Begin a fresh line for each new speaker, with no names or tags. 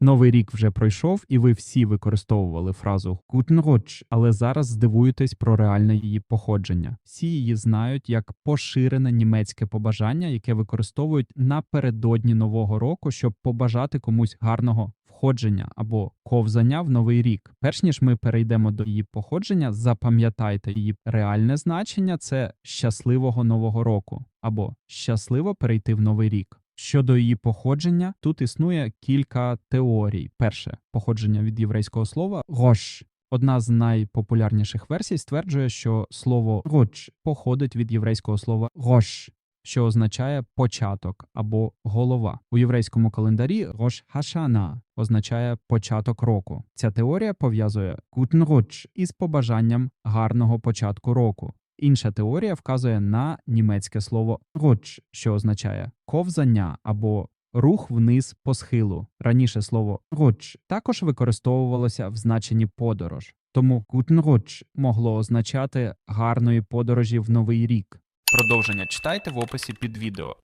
Новий рік вже пройшов, і ви всі використовували фразу Rutsch, але зараз здивуєтесь про реальне її походження. Всі її знають як поширене німецьке побажання, яке використовують напередодні нового року, щоб побажати комусь гарного входження або ковзання в новий рік. Перш ніж ми перейдемо до її походження, запам'ятайте її реальне значення це щасливого нового року або щасливо перейти в новий рік. Щодо її походження, тут існує кілька теорій. Перше походження від єврейського слова рош. Одна з найпопулярніших версій стверджує, що слово роч походить від єврейського слова рош, що означає початок або голова. У єврейському календарі рош хашана означає початок року. Ця теорія пов'язує Rutsch із побажанням гарного початку року. Інша теорія вказує на німецьке слово руч, що означає ковзання або рух вниз по схилу. Раніше слово руч також використовувалося в значенні подорож, тому «guten могло означати гарної подорожі в новий рік. Продовження читайте в описі під відео.